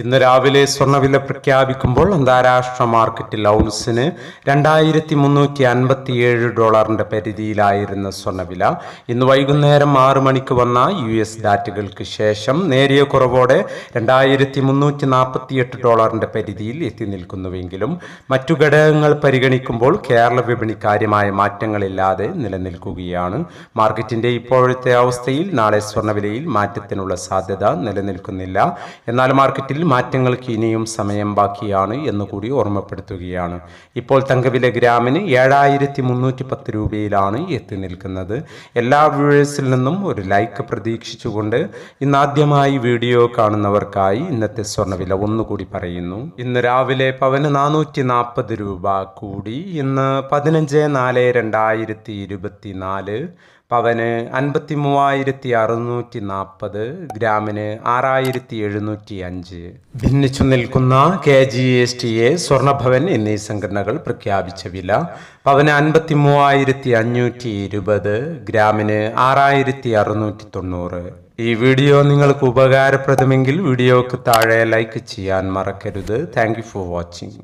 ഇന്ന് രാവിലെ സ്വർണവില പ്രഖ്യാപിക്കുമ്പോൾ അന്താരാഷ്ട്ര മാർക്കറ്റിൽ ഔൺസിന് രണ്ടായിരത്തി മുന്നൂറ്റി അൻപത്തിയേഴ് ഡോളറിന്റെ പരിധിയിലായിരുന്ന സ്വർണവില ഇന്ന് വൈകുന്നേരം ആറ് മണിക്ക് വന്ന യു എസ് ഡാറ്റകൾക്ക് ശേഷം നേരിയ കുറവോടെ രണ്ടായിരത്തി മുന്നൂറ്റി നാൽപ്പത്തിയെട്ട് ഡോളറിന്റെ പരിധിയിൽ എത്തി നിൽക്കുന്നുവെങ്കിലും മറ്റു ഘടകങ്ങൾ പരിഗണിക്കുമ്പോൾ കേരള വിപണി കാര്യമായ മാറ്റങ്ങളില്ലാതെ നിലനിൽക്കുകയാണ്. മാർക്കറ്റിന്റെ ഇപ്പോഴത്തെ അവസ്ഥയിൽ നാളെ സ്വർണവിലയിൽ മാറ്റത്തിനുള്ള സാധ്യത നിലനിൽക്കുന്നില്ല. എന്നാൽ മാർക്കറ്റിൽ മാറ്റങ്ങൾക്ക് ഇനിയും സമയം ബാക്കിയാണ് എന്നുകൂടി ഓർമ്മപ്പെടുത്തുകയാണ്. ഇപ്പോൾ തങ്കവില ഗ്രാമിന് ഏഴായിരത്തി മുന്നൂറ്റി പത്ത് രൂപയിലാണ് എത്തി നിൽക്കുന്നത്. എല്ലാ വ്യൂവേഴ്സിൽ നിന്നും ഒരു ലൈക്ക് പ്രതീക്ഷിച്ചുകൊണ്ട് ഇന്ന് ആദ്യമായി വീഡിയോ കാണുന്നവർക്കായി ഇന്നത്തെ സ്വർണവില ഒന്നുകൂടി പറയുന്നു. ഇന്ന് രാവിലെ പവന് നാനൂറ്റി നാൽപ്പത് രൂപ കൂടി. ഇന്ന് പതിനഞ്ച് നാല് രണ്ടായിരത്തി ഇരുപത്തി നാല് പവന് അൻപത്തി മൂവായിരത്തി അറുന്നൂറ്റി നാൽപ്പത് ഗ്രാമിന് ആറായിരത്തി എഴുന്നൂറ്റി അഞ്ച് ഭിന്നിച്ചു നിൽക്കുന്ന K G S T A Swarnabhavan എന്നീ സംഘടനകൾ പ്രഖ്യാപിച്ച വില പവന് അൻപത്തി മൂവായിരത്തി അഞ്ഞൂറ്റി ഇരുപത് ഗ്രാമിന് ആറായിരത്തി അറുന്നൂറ്റി തൊണ്ണൂറ് ഈ വീഡിയോ നിങ്ങൾക്ക് ഉപകാരപ്രദമെങ്കിൽ വീഡിയോക്ക് താഴെ ലൈക്ക് ചെയ്യാൻ മറക്കരുത്. Thank for watching.